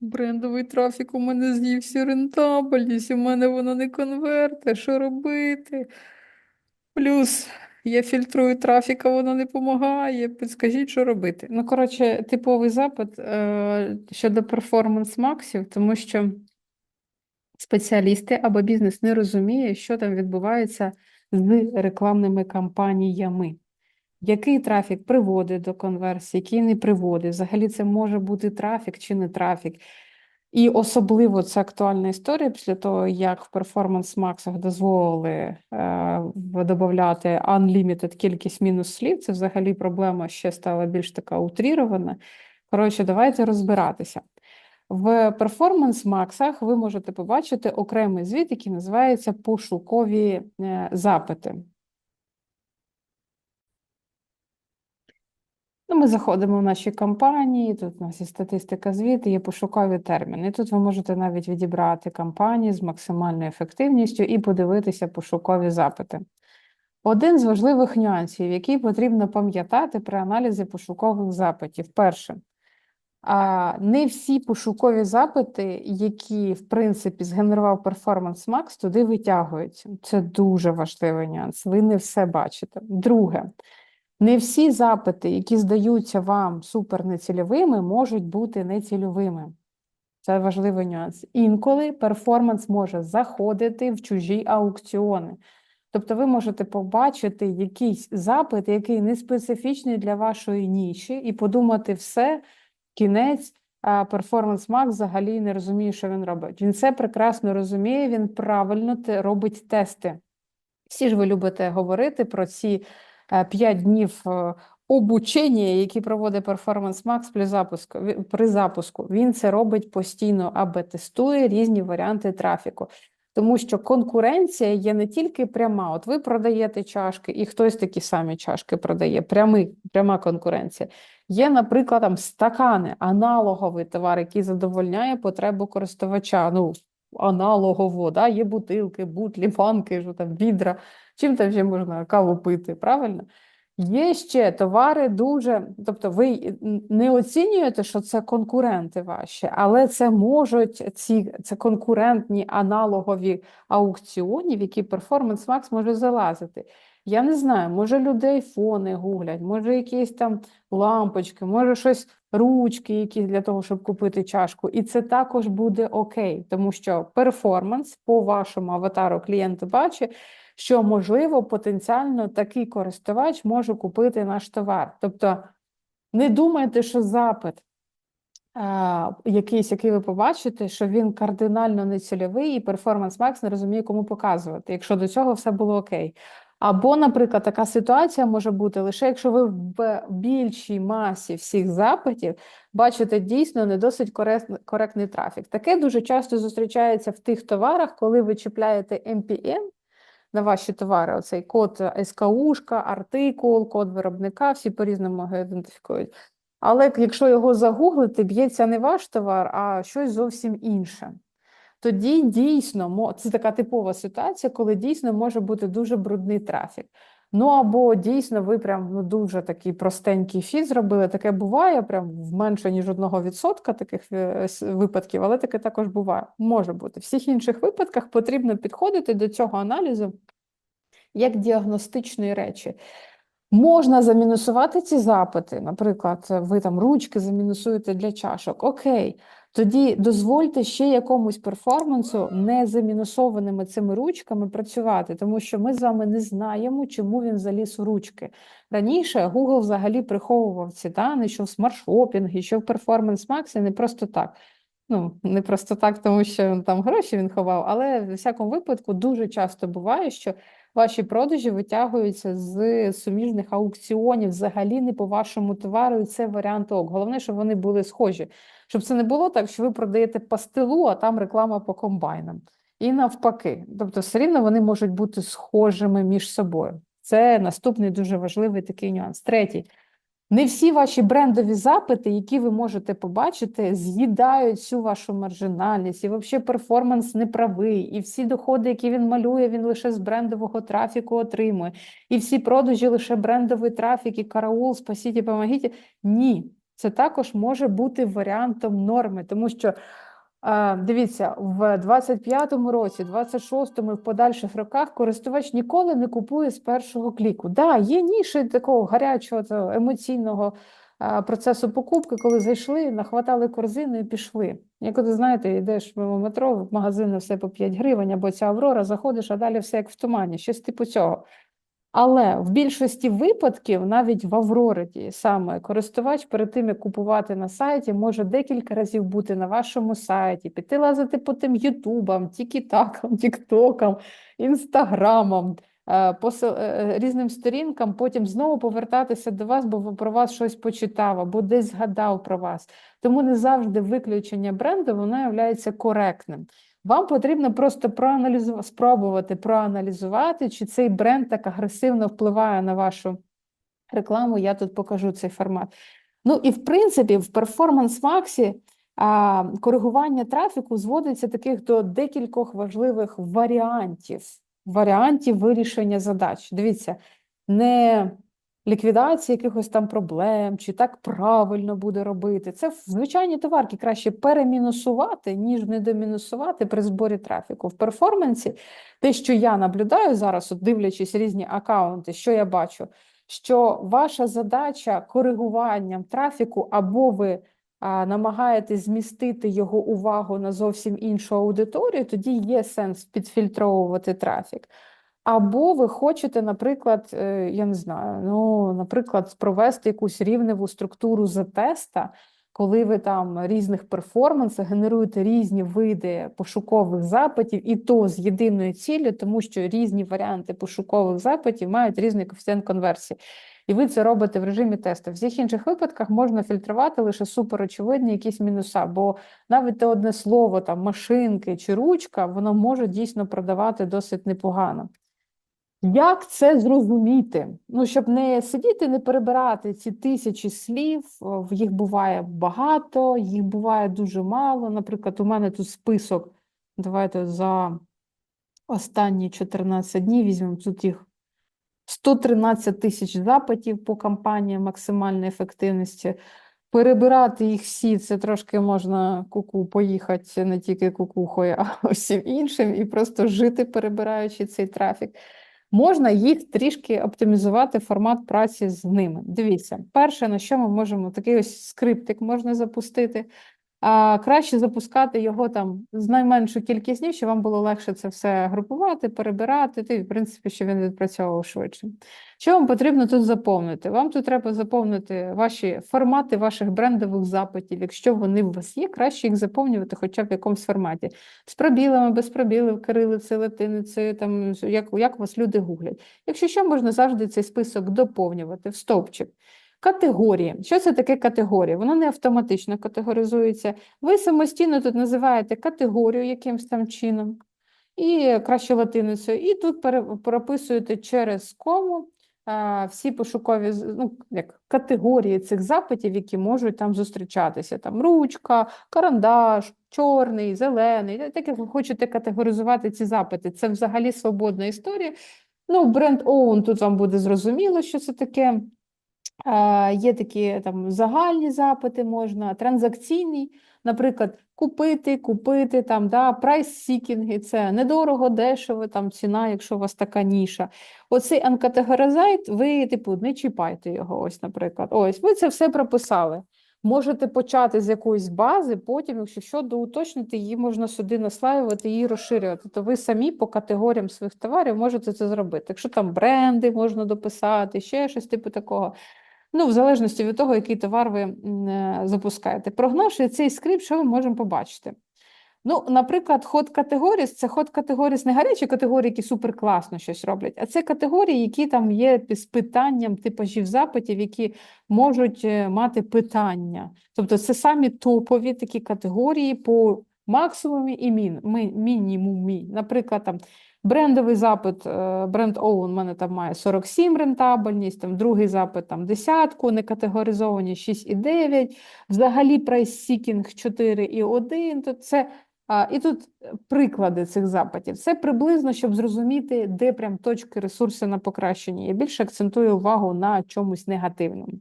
Брендовий трафік у мене з'їв всю рентабельність, у мене воно не конверте, що робити? Плюс я фільтрую трафік, а воно не допомагає. Підскажіть, що робити. Ну, коротше, типовий запит е, щодо перформанс-максів, тому що спеціалісти або бізнес не розуміє, що там відбувається з рекламними кампаніями. Який трафік приводить до конверсії, який не приводить. Взагалі це може бути трафік чи не трафік. І особливо це актуальна історія після того, як в Max дозволили е, додавати unlimited кількість мінус слів. Це взагалі проблема ще стала більш така утрірована. Коротше, давайте розбиратися. В Max ви можете побачити окремий звіт, який називається пошукові е, запити. Ну, ми заходимо в наші компанії, тут у нас є статистика звіту, є пошукові терміни. Тут ви можете навіть відібрати компанії з максимальною ефективністю і подивитися пошукові запити. Один з важливих нюансів, який потрібно пам'ятати при аналізі пошукових запитів. Перше, не всі пошукові запити, які, в принципі, згенерував Performance Max, туди витягуються. Це дуже важливий нюанс. Ви не все бачите. Друге, не всі запити, які здаються вам супер нецільовими, можуть бути нецільовими. Це важливий нюанс. Інколи перформанс може заходити в чужі аукціони. Тобто ви можете побачити якийсь запит, який не специфічний для вашої ніші, і подумати все, кінець, а Performance Max взагалі не розуміє, що він робить. Він це прекрасно розуміє, він правильно робить тести. Всі ж ви любите говорити про ці 5 днів е, обучення, які проводить Performance Max при запуску. При запуску. Він це робить постійно, аби тестує різні варіанти трафіку. Тому що конкуренція є не тільки пряма. От ви продаєте чашки, і хтось такі самі чашки продає. Прямий, пряма конкуренція. Є, наприклад, там стакани, аналоговий товар, який задовольняє потребу користувача. Ну, аналогово, да? є бутилки, бутлі, банки, що там, відра. Чим там ще можна каву пити, правильно? Є ще товари дуже, тобто ви не оцінюєте, що це конкуренти ваші, але це можуть ці це конкурентні аналогові аукціоні, в які Performance Max може залазити. Я не знаю, може людей фони гуглять, може якісь там лампочки, може щось ручки, якісь для того, щоб купити чашку. І це також буде окей, тому що перформанс по вашому аватару клієнт бачить, що можливо потенціально такий користувач може купити наш товар. Тобто не думайте, що запит якийсь, який ви побачите, що він кардинально нецільовий, і Performance Max не розуміє, кому показувати, якщо до цього все було окей. Або, наприклад, така ситуація може бути лише якщо ви в більшій масі всіх запитів бачите дійсно не досить коректний трафік. Таке дуже часто зустрічається в тих товарах, коли ви чіпляєте MPN на ваші товари. Оцей код СКУшка, артикул, код виробника, всі по-різному його ідентифікують. Але якщо його загуглити, б'ється не ваш товар, а щось зовсім інше. Тоді дійсно це така типова ситуація, коли дійсно може бути дуже брудний трафік. Ну або дійсно ви прям ну, дуже такий простенький фіт зробили. Таке буває прям в менше ніж одного відсотка таких е, випадків, але таке також буває. Може бути. В всіх інших випадках потрібно підходити до цього аналізу як діагностичної речі. Можна замінусувати ці запити, наприклад, ви там ручки замінусуєте для чашок. Окей, тоді дозвольте ще якомусь перформансу не замінусованими цими ручками працювати, тому що ми з вами не знаємо, чому він заліз у ручки. Раніше Google взагалі приховував ці дані, що в смарт-шопінгі, що в Performance Max не просто так. Ну, не просто так, тому що там гроші він ховав, але в всякому випадку дуже часто буває, що ваші продажі витягуються з суміжних аукціонів, взагалі не по вашому товару, і це варіант ок. Головне, щоб вони були схожі. Щоб це не було так, що ви продаєте пастилу, а там реклама по комбайнам. І навпаки. Тобто, все рівно вони можуть бути схожими між собою. Це наступний дуже важливий такий нюанс. Третій. Не всі ваші брендові запити, які ви можете побачити, з'їдають всю вашу маржинальність, і взагалі перформанс неправий, і всі доходи, які він малює, він лише з брендового трафіку отримує, і всі продажі лише брендовий трафік, і караул, спасіть і помогіть. Ні. це також може бути варіантом норми, тому що дивіться, в 25-му році, 26-му і в подальших роках користувач ніколи не купує з першого кліку. Да, є ніші такого гарячого емоційного процесу покупки, коли зайшли, нахватали корзину і пішли. Як ти знаєте, йдеш мимо метро, в магазини все по 5 гривень, або ця Аврора, заходиш, а далі все як в тумані, щось типу цього. Але в більшості випадків, навіть в Аврорі, саме користувач перед тим, як купувати на сайті, може декілька разів бути на вашому сайті, піти лазити по тим Ютубам, Тікітакам, Тіктокам, Інстаграмам, е, посил- е, різним сторінкам, потім знову повертатися до вас, бо про вас щось почитав, або десь згадав про вас. Тому не завжди виключення бренду воно є коректним. Вам потрібно просто проаналізувати, спробувати проаналізувати, чи цей бренд так агресивно впливає на вашу рекламу. Я тут покажу цей формат. Ну і в принципі, в Max а, коригування трафіку зводиться таких до декількох важливих варіантів, варіантів вирішення задач. Дивіться, не ліквідація якихось там проблем, чи так правильно буде робити. Це звичайні товарки краще перемінусувати, ніж недомінусувати при зборі трафіку. В перформансі те, що я наблюдаю зараз, от дивлячись різні акаунти, що я бачу, що ваша задача коригуванням трафіку, або ви а, намагаєтесь змістити його увагу на зовсім іншу аудиторію, тоді є сенс підфільтровувати трафік. Або ви хочете, наприклад, е, я не знаю, ну, наприклад, провести якусь рівневу структуру за теста, коли ви там різних перформансах генеруєте різні види пошукових запитів, і то з єдиною ціллю, тому що різні варіанти пошукових запитів мають різний коефіцієнт конверсії. І ви це робите в режимі тесту. В всіх інших випадках можна фільтрувати лише суперочевидні якісь мінуса, бо навіть те одне слово, там машинки чи ручка, воно може дійсно продавати досить непогано. Як це зрозуміти? Ну, щоб не сидіти, не перебирати ці тисячі слів, їх буває багато, їх буває дуже мало. Наприклад, у мене тут список. Давайте за останні 14 днів візьмемо тут їх 113 тисяч запитів по кампанії максимальної ефективності. Перебирати їх всі, це трошки можна куку поїхати не тільки кукухою, а всім іншим, і просто жити, перебираючи цей трафік. Можна їх трішки оптимізувати формат праці з ними. Дивіться, перше, на що ми можемо, такий ось скриптик можна запустити. А краще запускати його там з найменшу кількість днів, щоб вам було легше це все групувати, перебирати, і, в принципі, щоб він відпрацьовував швидше. Що вам потрібно тут заповнити? Вам тут треба заповнити ваші формати ваших брендових запитів. Якщо вони у вас є, краще їх заповнювати хоча б в якомусь форматі. З пробілами, без пробілів, кирилицею, латиницею, там, як, як вас люди гуглять. Якщо що, можна завжди цей список доповнювати в стовпчик. Категорії. Що це таке категорія? Воно не автоматично категоризується. Ви самостійно тут називаєте категорію якимось там чином, і краще латиницею, і тут прописуєте через кому всі пошукові ну, як, категорії цих запитів, які можуть там зустрічатися. Там ручка, карандаш, чорний, зелений, так як ви хочете категоризувати ці запити. Це взагалі свободна історія. Ну, бренд own, тут вам буде зрозуміло, що це таке. Е, Є такі там загальні запити можна, транзакційні, наприклад, купити, купити, там, да, прайс-сікінги, це недорого, дешево, там ціна, якщо у вас така ніша. Оцей анкатегоризайт, ви, типу, не чіпайте його, ось, наприклад. Ось, ви це все прописали. Можете почати з якоїсь бази, потім, якщо що, доуточнити, її можна сюди наслаювати, її розширювати. То ви самі по категоріям своїх товарів можете це зробити. Якщо там бренди можна дописати, ще щось типу такого. Ну, в залежності від того, який товар ви е, запускаєте. Прогнавши цей скрипт, що ми можемо побачити? Ну, наприклад, ход категоріс це ход категоріс не гарячі категорії, які суперкласно щось роблять, а це категорії, які там є з питанням типажів запитів, які можуть е, мати питання. Тобто це самі топові такі категорії по максимумі і мін, мінімумі. Наприклад, там брендовий запит, е, бренд Own у мене там має 47 рентабельність, там другий запит там десятку, не категоризовані 6,9, взагалі прайс-сікінг 4,1, то це а, і тут приклади цих запитів. Це приблизно, щоб зрозуміти, де прям точки ресурси на покращення. Я більше акцентую увагу на чомусь негативному.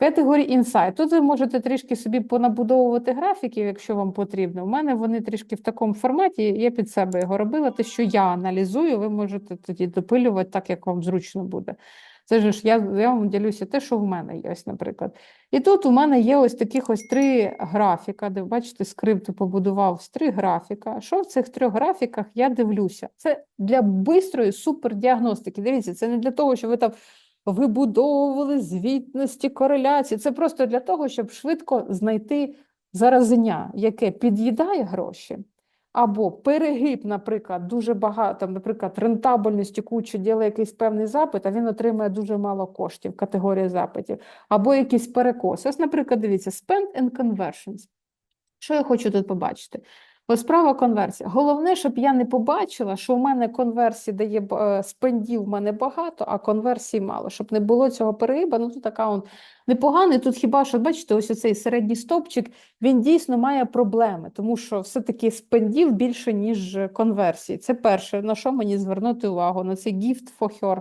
Категорії інсайт. Тут ви можете трішки собі понабудовувати графіків, якщо вам потрібно. У мене вони трішки в такому форматі. Я під себе його робила. Те, що я аналізую, ви можете тоді допилювати так, як вам зручно буде. Це ж я, я вам ділюся те, що в мене є, ось, наприклад. І тут у мене є ось таких ось три графіка, де бачите, скрипт побудував з три графіка. Що в цих трьох графіках я дивлюся? Це для бистрої супердіагностики. Дивіться, це не для того, що ви там вибудовували звітності, кореляції. Це просто для того, щоб швидко знайти заразення, яке під'їдає гроші. Або перегиб, наприклад, дуже багато, наприклад, рентабельності кучу ділає якийсь певний запит, а він отримує дуже мало коштів, категорія запитів, або якийсь перекос. Ось, наприклад, дивіться, spend and conversions. Що я хочу тут побачити? Ось справа конверсія. Головне, щоб я не побачила, що у мене конверсії дає е, спендів в мене багато, а конверсій мало. Щоб не було цього перегиба, ну тут аккаунт непоганий. Тут хіба що, бачите, ось оцей середній стопчик, він дійсно має проблеми, тому що все-таки спендів більше, ніж конверсій. Це перше, на що мені звернути увагу, на цей gift for her,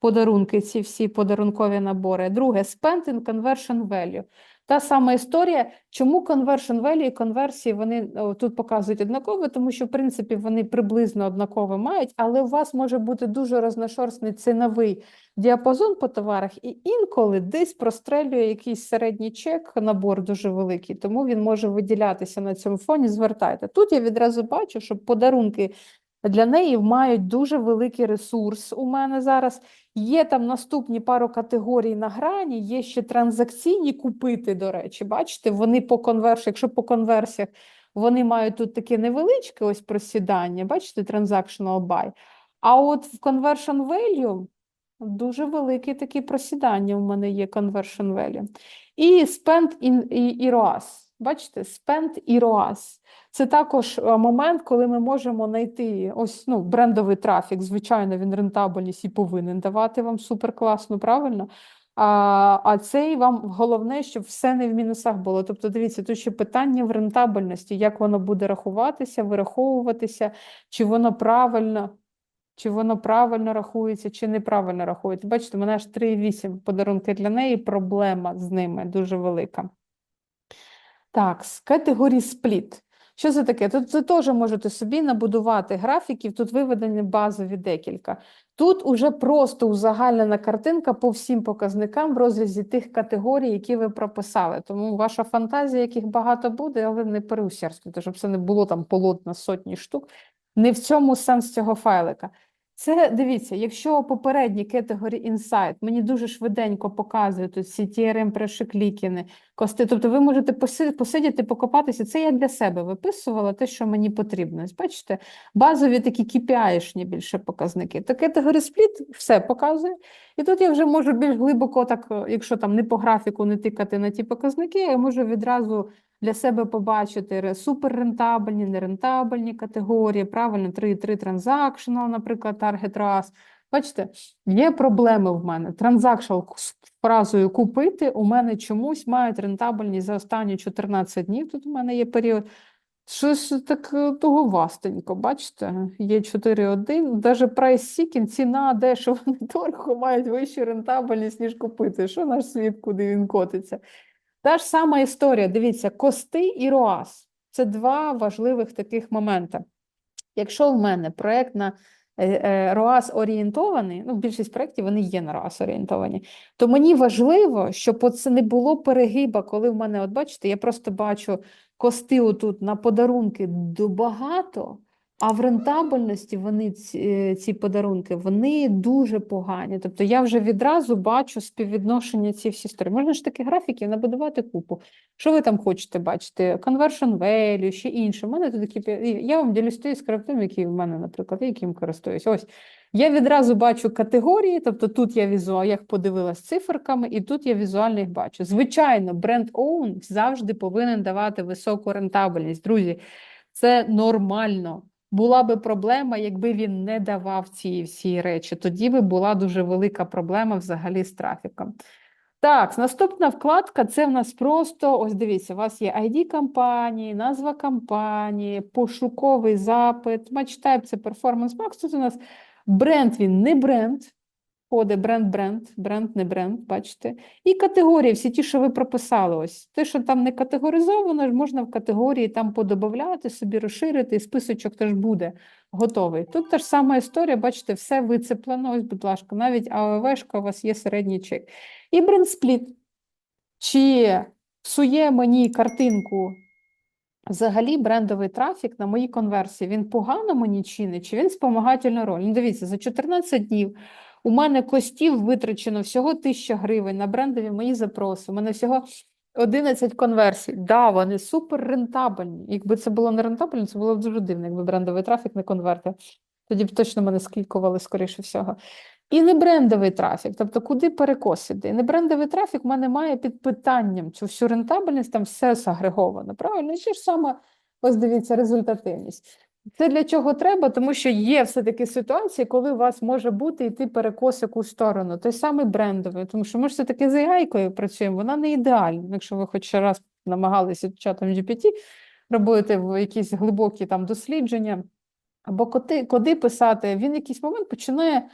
подарунки, ці всі подарункові набори. Друге, spend in conversion value. Та сама історія, чому conversion value і конверсії вони тут показують однаково, тому що в принципі вони приблизно однаково мають, але у вас може бути дуже розношорстний ціновий діапазон по товарах, і інколи десь прострелює якийсь середній чек, набор дуже великий, тому він може виділятися на цьому фоні. Звертайте. Тут я відразу бачу, що подарунки для неї мають дуже великий ресурс у мене зараз. Є там наступні пару категорій на грані, є ще транзакційні купити, до речі, бачите, вони по конверсіях, якщо по конверсіях вони мають тут таке невеличке ось просідання, бачите, transactional buy. А от в conversion value дуже велике таке просідання у мене є conversion value. І spend in, і, і ROAS. Бачите, spend і ROAS. Це також е, момент, коли ми можемо знайти ось ну, брендовий трафік. Звичайно, він рентабельність і повинен давати вам суперкласно, правильно? А, а цей вам головне, щоб все не в мінусах було. Тобто, дивіться, тут ще питання в рентабельності, як воно буде рахуватися, вираховуватися, чи воно правильно, чи воно правильно рахується, чи неправильно рахується. Бачите, мене аж 3,8 подарунки для неї, проблема з ними дуже велика. Так, з категорії спліт. Що це таке? Тут ви теж можете собі набудувати графіків, тут виведені базові декілька. Тут уже просто узагальнена картинка по всім показникам в розрізі тих категорій, які ви прописали. Тому ваша фантазія, яких багато буде, але не переусердствуйте, щоб це не було там полотна сотні штук. Не в цьому сенс цього файлика. Це дивіться, якщо попередні категорії Insight мені дуже швиденько показують тут ці TRM прешиклікіни, кости. Тобто ви можете поси- посидіти, покопатися. Це я для себе виписувала те, що мені потрібно. Бачите, базові такі KPI-шні більше показники. То категорія спліт все показує. І тут я вже можу більш глибоко, так, е, якщо там не по графіку не тикати на ті показники, я можу відразу для себе побачити суперрентабельні, нерентабельні категорії, правильно, 3,3 transactional, наприклад, target ROAS. Бачите, є проблеми в мене. Транзакшн з фразою купити у мене чомусь мають рентабельність за останні 14 днів. Тут у мене є період. Щось так е, того вастенько, бачите, є 4,1, навіть прайс seeking, ціна дешево недорого мають вищу рентабельність, ніж купити. Що наш світ, куди він котиться? Та ж сама історія, дивіться, кости і РОАС – це два важливих таких моменти. Якщо в мене проєкт на РОАС орієнтований, ну, більшість проєктів вони є на РОАС орієнтовані, то мені важливо, щоб оце не було перегиба, коли в мене, от бачите, я просто бачу кости отут на подарунки до багато, а в рентабельності вони ці, е, ці подарунки вони дуже погані. Тобто я вже відразу бачу співвідношення ці всі історії. Можна ж таки графіків набудувати купу. Що ви там хочете бачити? Conversion value, ще інше. У мене тут такі я вам ділюсь тією скриптом, які в мене, наприклад, яким користуюсь. Ось я відразу бачу категорії, тобто тут я візуал, я їх подивилась циферками, і тут я візуально їх бачу. Звичайно, бренд own завжди повинен давати високу рентабельність. Друзі, це нормально. Була би проблема, якби він не давав ці всі речі. Тоді би була дуже велика проблема взагалі з трафіком. Так, наступна вкладка це в нас просто, ось дивіться, у вас є ID компанії, назва компанії, пошуковий запит, матчтайп це Performance Max. Тут у нас бренд, він не бренд, коди бренд-бренд, бренд не бренд, бачите. І категорії, всі ті, що ви прописали. Ось те, що там не категоризовано, можна в категорії там подобавляти, собі розширити, і списочок теж буде готовий. Тут та ж сама історія, бачите, все вицеплено. Ось, будь ласка, навіть АОВшка у вас є середній чек. І бренд-спліт. Чи псує мені картинку Взагалі, брендовий трафік на моїй конверсії він погано мені чинить, чи він спомагательну роль? Ну, дивіться, за 14 днів у мене костів витрачено всього 1000 гривень на брендові мої запроси. У мене всього 11 конверсій. Да, вони супер рентабельні. Якби це було не рентабельно, це було б дуже дивно, якби брендовий трафік не конвертив. Тоді б точно мене скількували, скоріше всього. І не брендовий трафік, тобто куди перекос іде. Не брендовий трафік в мене має під питанням цю всю рентабельність, там все сагреговано. Правильно? Ще ж саме, ось дивіться, результативність. Це для чого треба? Тому що є все-таки ситуації, коли у вас може бути йти перекос яку сторону. Той самий брендовий, тому що ми ж все-таки з яйкою працюємо, вона не ідеальна. Якщо ви хоч раз намагалися чатом GPT робити якісь глибокі там дослідження, або коди, коди писати, він в якийсь момент починає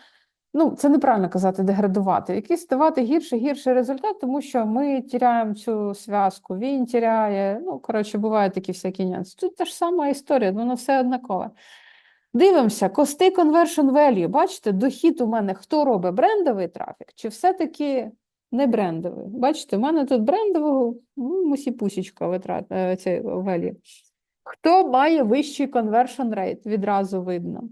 ну це неправильно казати, деградувати, якийсь давати гірше, гірший результат, тому що ми тіряємо цю зв'язку, він тіряє. Ну, коротше, бувають такі всякі нюанси. Тут та ж сама історія, воно все однакове. Дивимося, кости conversion value. Бачите, дохід у мене хто робить брендовий трафік, чи все-таки не брендовий? Бачите, у мене тут брендового ну, мусі-пусічка витрат е, цей value. Хто має вищий conversion rate, відразу видно.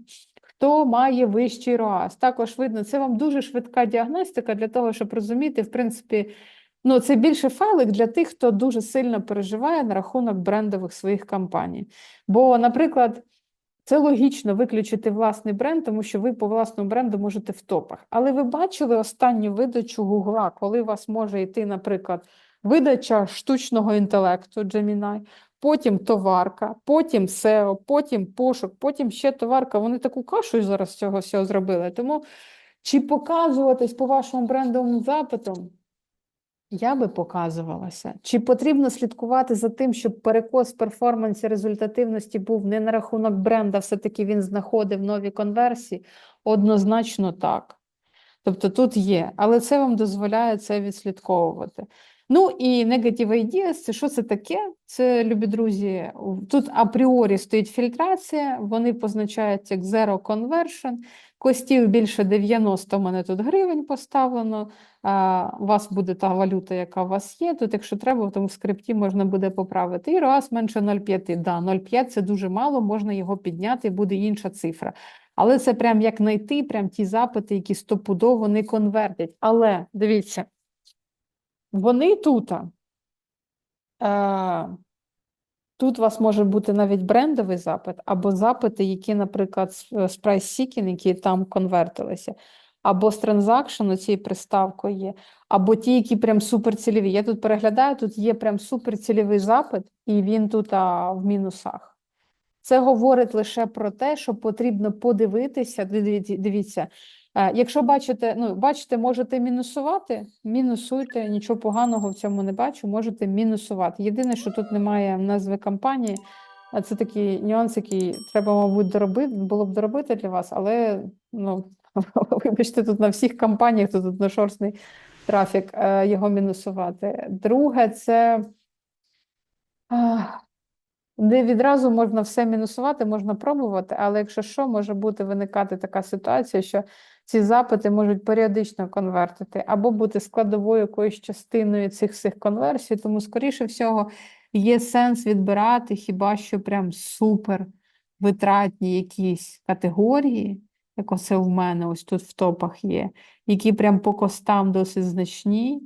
Хто має вищий ROAS, також видно, це вам дуже швидка діагностика для того, щоб розуміти, в принципі, ну це більше файлик для тих, хто дуже сильно переживає на рахунок брендових своїх кампаній. Бо, наприклад, це логічно виключити власний бренд, тому що ви по власному бренду можете в топах. Але ви бачили останню видачу Гугла, коли у вас може йти, наприклад, видача штучного інтелекту Gemini, потім товарка, потім SEO, потім пошук, потім ще товарка. Вони таку кашу зараз цього всього зробили. Тому чи показуватись по вашому брендовому запиту? Я би показувалася. Чи потрібно слідкувати за тим, щоб перекос перформансі результативності був не на рахунок бренда, все-таки він знаходив нові конверсії? Однозначно так. Тобто тут є, але це вам дозволяє це відслідковувати. Ну і Negative Ideas – це що це таке? Це, любі друзі, тут апріорі стоїть фільтрація, вони позначають як Zero Conversion, костів більше 90 у мене тут гривень поставлено, а, у вас буде та валюта, яка у вас є, тут, якщо треба, в тому скрипті можна буде поправити. І ROAS менше 0,5. Да, 0,5 – це дуже мало, можна його підняти, буде інша цифра. Але це прям як знайти прям ті запити, які стопудово не конвертять. Але, дивіться, вони тут. Е, тут у вас може бути навіть брендовий запит, або запити, які, наприклад, з з seeking, які там конвертилися, або з транзакшену цією приставкою є, або ті, які прям суперцільові. Я тут переглядаю, тут є прям суперцільовий запит, і він тут а, в мінусах. Це говорить лише про те, що потрібно подивитися. Дивіться. Е, Якщо бачите, ну бачите, можете мінусувати, мінусуйте, нічого поганого в цьому не бачу, можете мінусувати. Єдине, що тут немає назви компанії, це такий нюанс, який треба, мабуть, доробити, було б доробити для вас, але ну, вибачте, тут на всіх компаніях, тут одношорстний трафік, е, його мінусувати. Друге, це. Не відразу можна все мінусувати, можна пробувати, але якщо що, може бути виникати така ситуація, що ці запити можуть періодично конвертити або бути складовою якоюсь частиною цих всіх конверсій, тому, скоріше всього, є сенс відбирати хіба що прям супер витратні якісь категорії, як оце в мене ось тут в топах є, які прям по костам досить значні.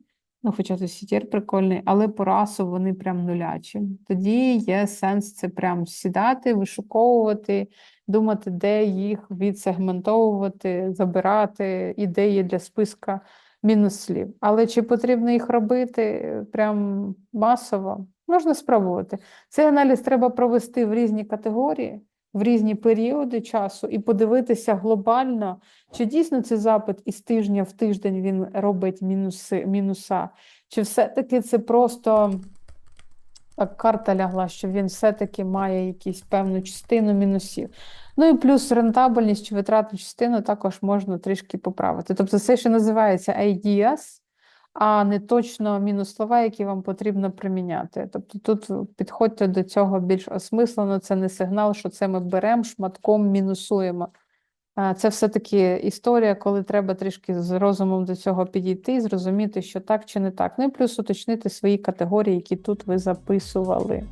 Ну, хоча тут CTR прикольний, але по расу вони прям нулячі. Тоді є сенс це прям сідати, вишуковувати, думати, де їх відсегментовувати, забирати ідеї для списка мінус слів. Але чи потрібно їх робити прям масово? Можна спробувати. Цей аналіз треба провести в різні категорії, в різні періоди часу і подивитися глобально, чи дійсно цей запит із тижня в тиждень він робить мінуси, мінуса, чи все-таки це просто так карта лягла, що він все-таки має якусь певну частину мінусів. Ну і плюс рентабельність чи витратну частину також можна трішки поправити. Тобто це ще називається ideas, а не точно мінус слова, які вам потрібно приміняти. Тобто тут підходьте до цього більш осмислено, це не сигнал, що це ми беремо, шматком мінусуємо. Це все-таки історія, коли треба трішки з розумом до цього підійти і зрозуміти, що так чи не так. Ну і плюс уточнити свої категорії, які тут ви записували.